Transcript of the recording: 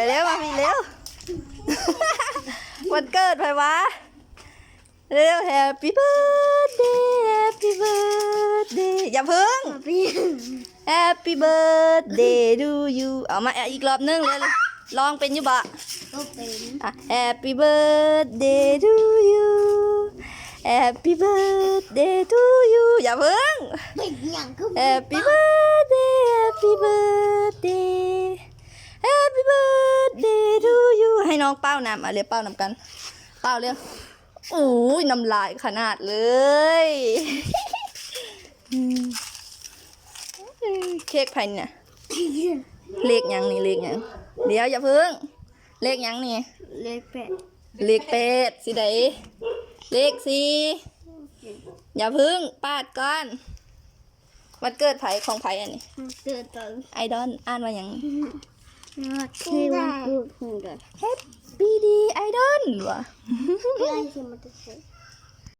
ได้แล้วมาพี่เร็ว วันเกิดไผวะ เร็ว Happy birthday Happy birthday อย่าเพึ่งพี่ Happy birthday to you เอามาอีกรอบนึงเลยลองเป็นอยู่บะก็เป็นอะ Happy birthday to you Happy birthday to you อย่าเพึ่งเป็นอย่างก็ Happy birthday องเป้าน้ำอะเรียกเป้าน้ำกัน เป้าเรียกโอ้ยน้ำลายขนาดเลยอืมเค้กไผ่เนี่ยเลขหยังนี่เลขหยังเดี๋ยวอย่าเพิ่ง เลขหยังนี่ เล็กแปดเลขเป็ดสิไดเลขสี่อย่าเพึ่งปาดก่อนวันเกิดไผของไผอันนี้เกิดตอนไอดอลอ่านว่าหยัง ที่วันพูดถึงกัน Happy D ไอดอลวะได้สิมันจะเสร็จ